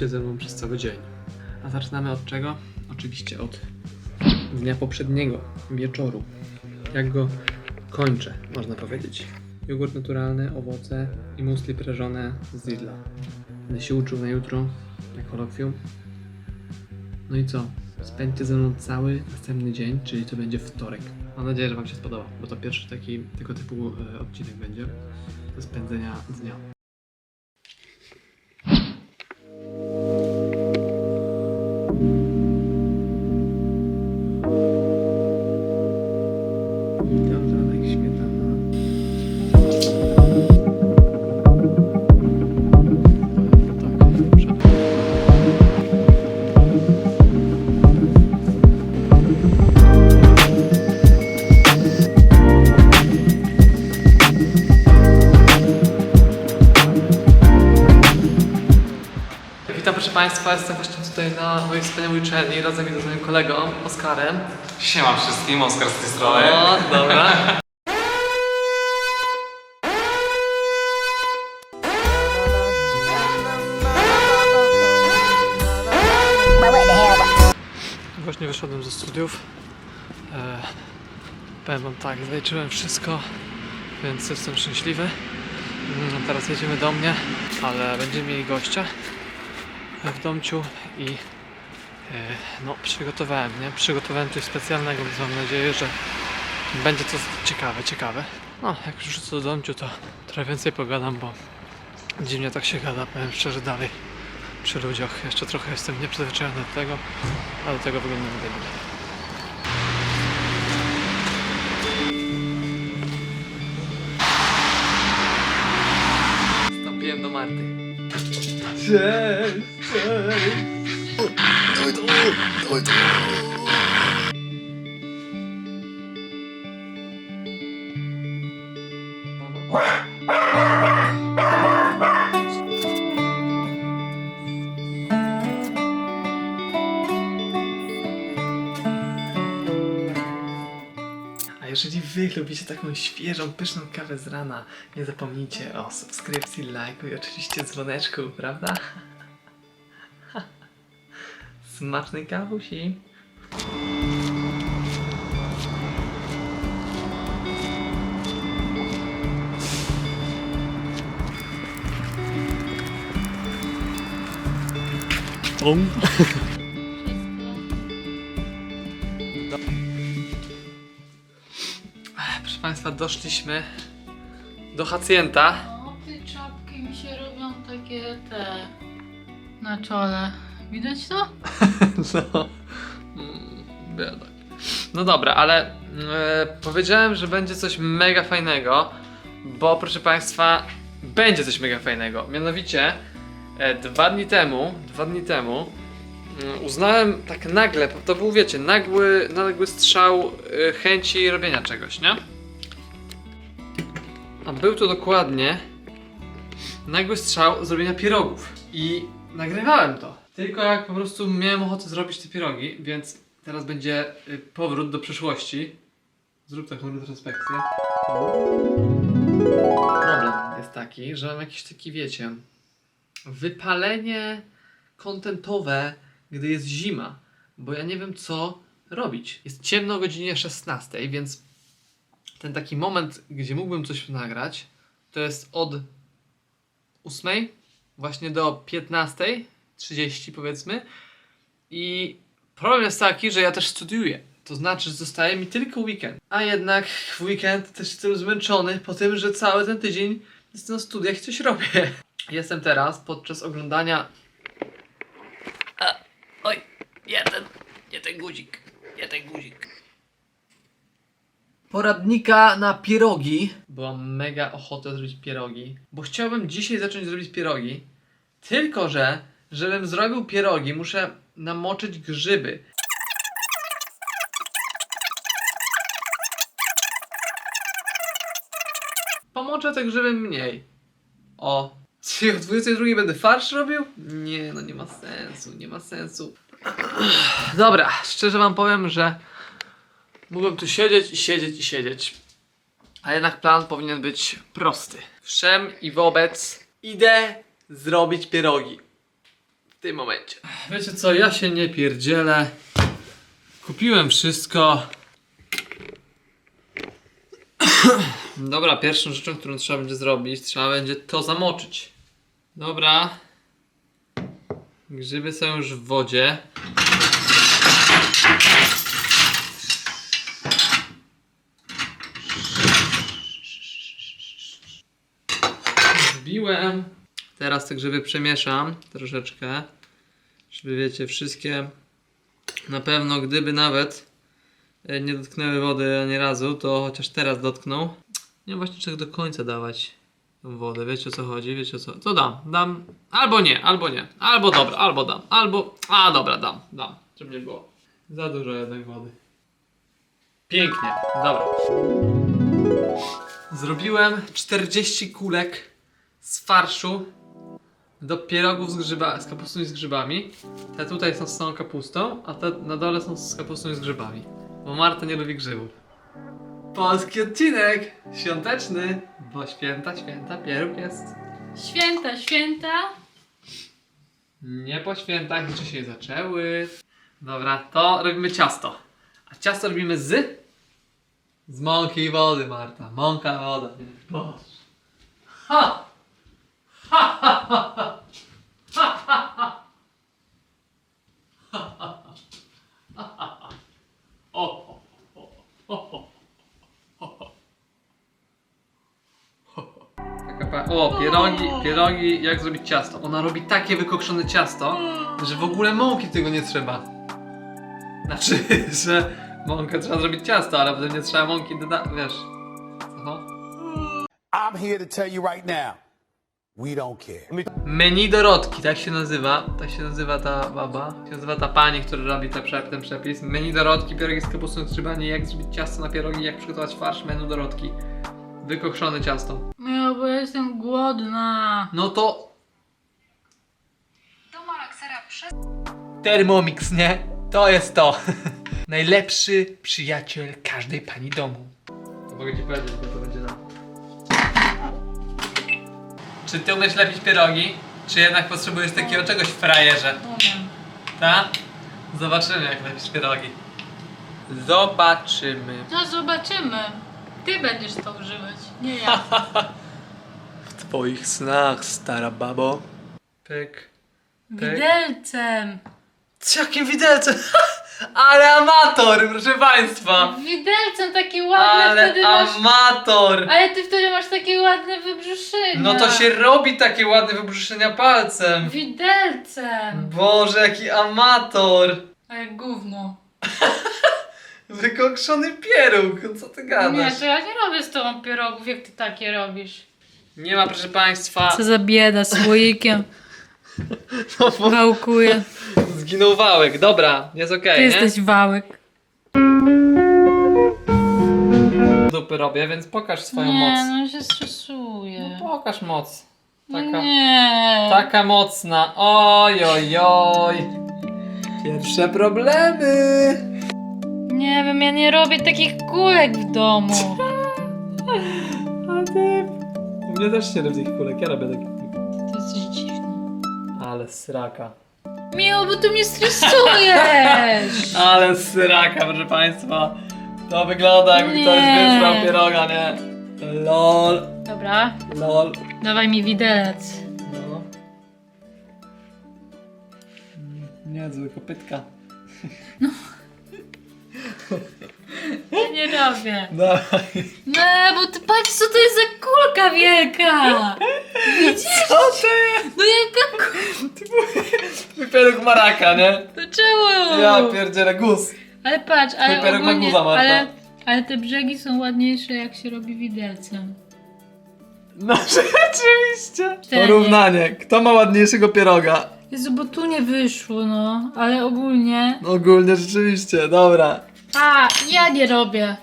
Przechodzicie ze mną przez cały dzień. A zaczynamy od czego? Oczywiście od dnia poprzedniego, wieczoru. Jak go kończę, można powiedzieć. Jogurt naturalny, owoce i musli prażone z Lidla. Będę się uczył na jutro, na kolokwium. No i co? Spędźcie ze mną cały następny dzień, czyli to będzie wtorek. Mam nadzieję, że Wam się spodoba, bo to pierwszy taki tego typu e, odcinek będzie do spędzenia dnia. Proszę Państwa, jestem właśnie tutaj na mojej wspaniałej uczelni razem z moim kolegą Oskarem. Siema wszystkim, Oskar z tej strony. O, dobra. Właśnie wyszedłem ze studiów. E, powiem wam tak, zaliczyłem wszystko, więc jestem szczęśliwy. Mm, Teraz jedziemy do mnie, ale będziemy mieli gościa w domciu i e, no przygotowałem, nie? Przygotowałem coś specjalnego, więc mam nadzieję, że będzie to ciekawe, ciekawe. No, jak już wrócę do domciu, to trochę więcej pogadam, bo dziwnie tak się gada, powiem szczerze dalej przy ludziach. Jeszcze trochę jestem nieprzyzwyczajony do tego, ale do tego wyglądam debil. Wstąpiłem do Marty. Cześć, A jeżeli wy lubicie taką świeżą, pyszną kawę z rana, nie zapomnijcie o subskrypcji, lajku i oczywiście dzwoneczku, prawda? Smacznej kawusi! Tom. Proszę Państwa, doszliśmy do hacjenta. O, te czapki mi się robią takie te na czole. Widać to? No, mm, biedak. No dobra, ale e, powiedziałem, że będzie coś mega fajnego, bo proszę Państwa, będzie coś mega fajnego. Mianowicie, e, dwa dni temu, dwa dni temu mm, uznałem tak nagle, to był wiecie, nagły, nagły strzał e, chęci robienia czegoś, nie? A był to dokładnie nagły strzał zrobienia pierogów. I nagrywałem to. Tylko jak po prostu miałem ochotę zrobić te pierogi, więc teraz będzie y, powrót do przeszłości. Zrób taką retrospekcję. Problem jest taki, że mam jakiś taki, wiecie, wypalenie kontentowe, gdy jest zima, bo ja nie wiem co robić. Jest ciemno o godzinie 16, więc ten taki moment, gdzie mógłbym coś nagrać, to jest od 8 właśnie do 15.30 powiedzmy. I problem jest taki, że ja też studiuję. To znaczy, że zostaje mi tylko weekend. A jednak w weekend też jestem zmęczony po tym, że cały ten tydzień jestem na studiach i coś robię. Jestem teraz podczas oglądania. A, oj, nie ten, nie ten guzik, nie ten guzik. Poradnika na pierogi. Byłam mega ochotę zrobić pierogi, bo chciałbym dzisiaj zacząć zrobić pierogi. Tylko, że żebym zrobił pierogi, muszę namoczyć grzyby. Pomoczę te grzyby mniej. O. Czy o 22 będę farsz robił? Nie, no nie ma sensu, nie ma sensu. Dobra, szczerze wam powiem, że mógłbym tu siedzieć i siedzieć i siedzieć. A jednak plan powinien być prosty. Wszem i wobec idę zrobić pierogi. W tym momencie. Wiecie co, ja się nie pierdzielę. Kupiłem wszystko. Dobra, pierwszą rzeczą, którą trzeba będzie zrobić, trzeba będzie to zamoczyć. Dobra. Grzyby są już w wodzie. Zbiłem. Teraz te grzyby przemieszam troszeczkę. Żeby wiecie, wszystkie na pewno, gdyby nawet e, nie dotknęły wody ani razu, to chociaż teraz dotkną. Nie właśnie czego do końca dawać tą wodę. Wiecie o co chodzi? Wiecie o co? To dam. Dam. Albo nie, albo nie. Albo dobra, albo dam. Albo. A dobra, dam, dam. Żeby nie było. Za dużo jednak wody. Pięknie. Dobra. Zrobiłem 40 kulek z farszu do pierogów z, grzyba, z kapustą i z grzybami. Te tutaj są z całą kapustą, a te na dole są z kapustą i z grzybami. Bo Marta nie lubi grzybów. Polski odcinek świąteczny, bo święta, święta, pieróg jest. Święta, święta. Nie po świętach, jeszcze się zaczęły. Dobra, to robimy ciasto. A ciasto robimy z? Z mąki i wody, Marta. Mąka, woda. Boże. Ha! Ha, ha, ha, ha. O, pierogi, pierogi, jak zrobić ciasto. Ona robi takie wykokszone ciasto, że w ogóle mąki tego nie trzeba. Znaczy, że mąkę trzeba zrobić ciasto, ale potem nie trzeba mąki dodać, wiesz. Co? I'm here to tell you right now, we don't care. Menu Dorotki, tak się nazywa. Tak się nazywa ta baba. Tak się nazywa ta pani, która robi te, ten przepis. Menu Dorotki, pierogi z kapustą grzybami, jak zrobić ciasto na pierogi, jak przygotować farsz, menu Dorotki. Wykokszone ciasto. No, bo ja jestem głodna. No to... Thermomix, nie? To jest to. Najlepszy przyjaciel każdej pani domu. To mogę ci powiedzieć, bo to Czy ty umiesz lepić pierogi? Czy jednak potrzebujesz takiego czegoś w frajerze? Umiem. Tak? Zobaczymy jak lepisz pierogi. Zobaczymy. No zobaczymy. Ty będziesz to używać, nie ja. W twoich snach, stara babo. Pyk. Pyk. Widelcem. Z jakim widelcem? Ale amator, proszę państwa! Widelcem taki ładny Ale wtedy masz... amator! Ale ty wtedy masz takie ładne wybrzuszenia. No to się robi takie ładne wybrzuszenia palcem. Widelcem. Boże, jaki amator! Ale gówno. Wykokszony pieróg, co ty Nie, gadasz? to ja nie robię z tobą pierogów, jak ty takie robisz. Nie ma, proszę państwa, Co za bieda, słoikiem. Wałkuje. zginął wałek. Dobra, jest okej, Ty nie? jesteś wałek. Dupy robię, więc pokaż swoją nie, moc. no się stresuję. No pokaż moc. Taka, Nie. taka mocna. Oj, oj, oj. Pierwsze problemy. Nie wiem, ja nie robię takich kulek w domu. A ty... U mnie też nie robi takich kulek, ja robię takich Ale sraka. Miło, bo ty mnie stresujesz. Ale sraka, proszę państwa. To wygląda jakby Nie. ktoś wysłał pieroga, nie? Lol, Dobra, lol. dawaj mi widelec. No. Nie, zły kopytka. Ja nie robię. Dawaj. No, bo ty patrz, co to jest za kulka wielka. Co to jest? No jaka kulka? Twój pieróg maraka, nie? To czemu? Ja pierdzielę guz. Ale patrz, ale Twój pieróg ma ogólnie, guza, Marta. ale, ale te brzegi są ładniejsze, jak się robi widelcem. No rzeczywiście. Cztery. Porównanie. Kto ma ładniejszego pieroga? Jezu, bo tu nie wyszło, no, ale ogólnie... No ogólnie rzeczywiście, dobra. A, ja nie robię.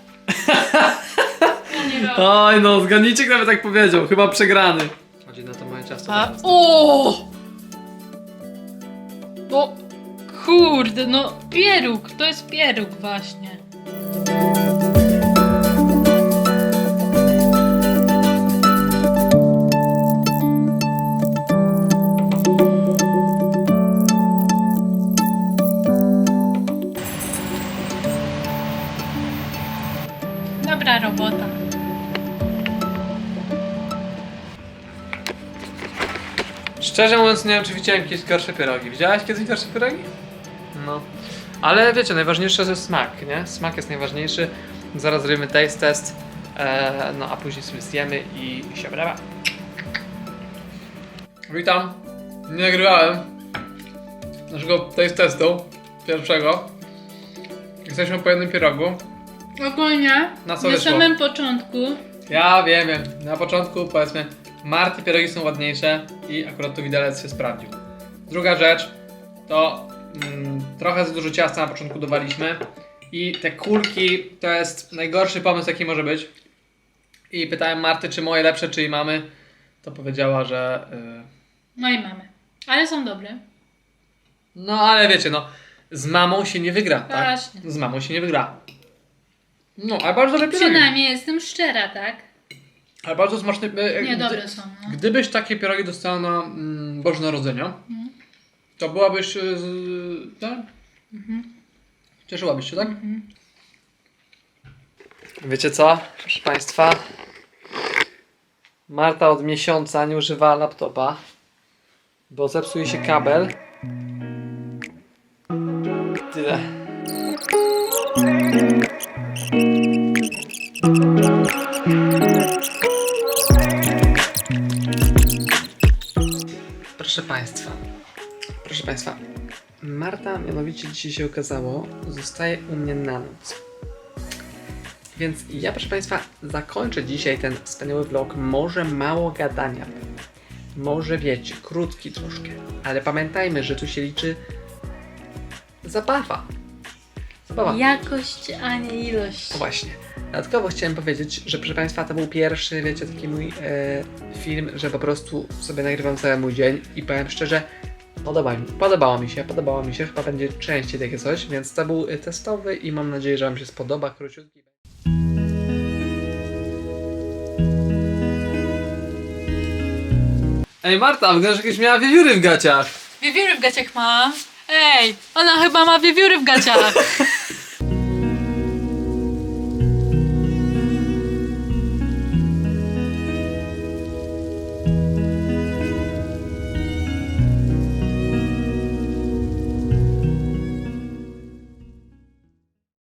Ja nie robię. Oj no, zgadnijcie kto by tak powiedział. Chyba przegrany. Chodzi na to moje ciasto A, o! O, kurde, no pieróg, to jest pieróg właśnie. Szczerze mówiąc, nie wiem, czy widziałem jakieś gorsze pierogi. Widziałaś kiedyś gorsze pierogi? No. Ale wiecie, najważniejsze jest smak, nie? Smak jest najważniejszy. Zaraz zrobimy taste test, e, no a później sobie zjemy i się brawa. Witam. Nie nagrywałem naszego taste testu pierwszego. Jesteśmy po jednym pierogu. Ogólnie Na co na wyszło? samym początku Ja wiem, wiem. Na początku powiedzmy, Marty pierogi są ładniejsze i akurat tu widelec się sprawdził. Druga rzecz to mm, trochę za dużo ciasta na początku dodaliśmy i te kulki to jest najgorszy pomysł jaki może być. I pytałem Marty, czy moje lepsze, czy jej mamy. To powiedziała, że. y, No i mamy. Ale są dobre. no ale wiecie, no. Z mamą się nie wygra, tak? Właśnie. Z mamą się nie wygra. No, ale bardzo pierogi. Przynajmniej jestem szczera, tak? Ale bardzo smaczne. e, Nie, dobre są. No. Gdybyś takie pierogi dostała na mm, Boże Narodzenia, to byłabyś e, z, tak? Cieszyłabyś się, tak? Wiecie co, proszę Państwa? Marta od miesiąca nie używa laptopa, bo zepsuje się kabel. Tyle. Państwa, proszę Państwa, Marta mianowicie dzisiaj się okazało, zostaje u mnie na noc. Więc ja, proszę Państwa, zakończę dzisiaj ten wspaniały vlog. Może mało gadania, może wiecie, krótki troszkę, ale pamiętajmy, że tu się liczy zabawa. Zabawa. Jakość, a nie ilość. No właśnie. Dodatkowo chciałem powiedzieć, że proszę Państwa, to był pierwszy, wiecie, taki mój e, film, że po prostu sobie nagrywam cały mój dzień i powiem szczerze, podoba mi, podobało mi się, podobało mi się, chyba będzie częściej takie coś, więc to był e, testowy i mam nadzieję, że Wam się spodoba, króciutki. Ej Marta, wyglądasz jakieś miała wiewióry w gaciach. Wiewióry w gaciach mam. Ej, ona chyba ma wiewióry w gaciach.